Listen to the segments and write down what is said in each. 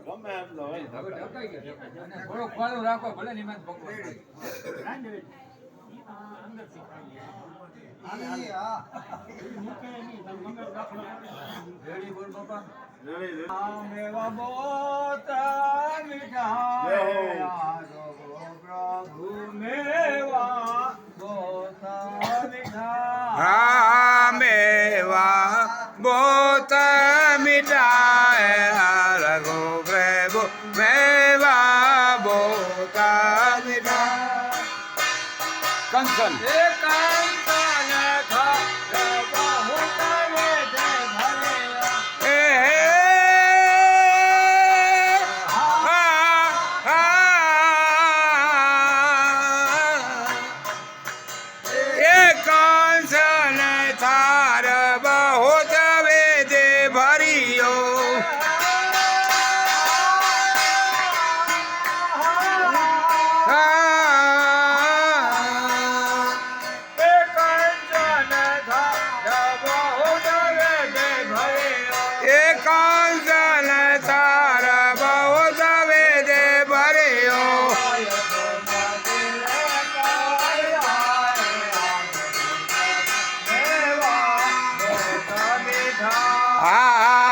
ગમે એમ તો થોડો ખોલું રાખો ભલે ની માં પ્રભુ મેવા બોતા મીઠા વેવા બોતા વિના કંચન એક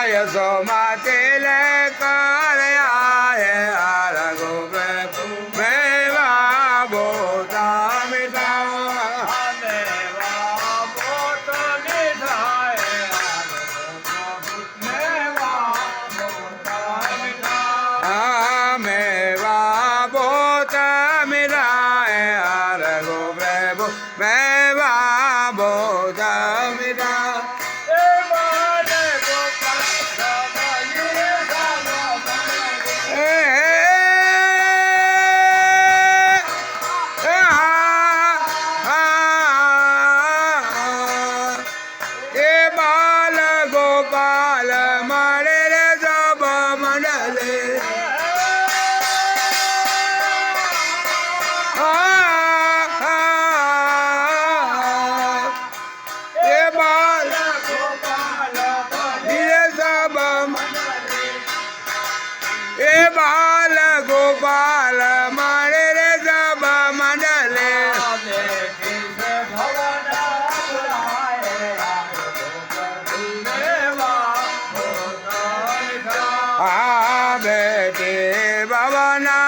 Jesus, my day. આવે તે બાબાના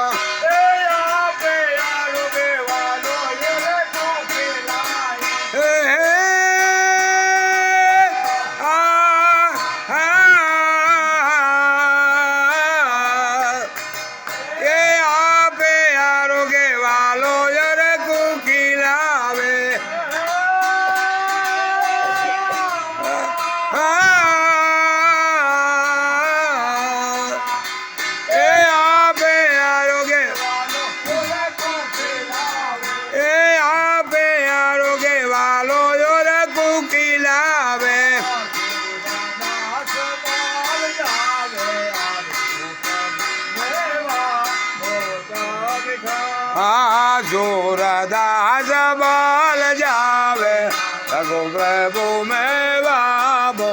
આ જોરદાસ બલ જાવે પ્રભુ મેવા બો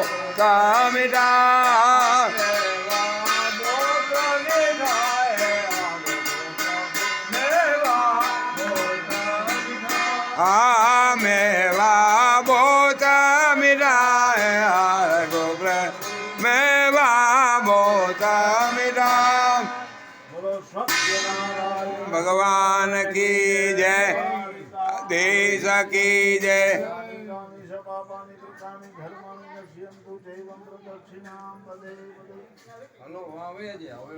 ભગવાન કી જય દેશ કી જય હલો હવે જે હવે.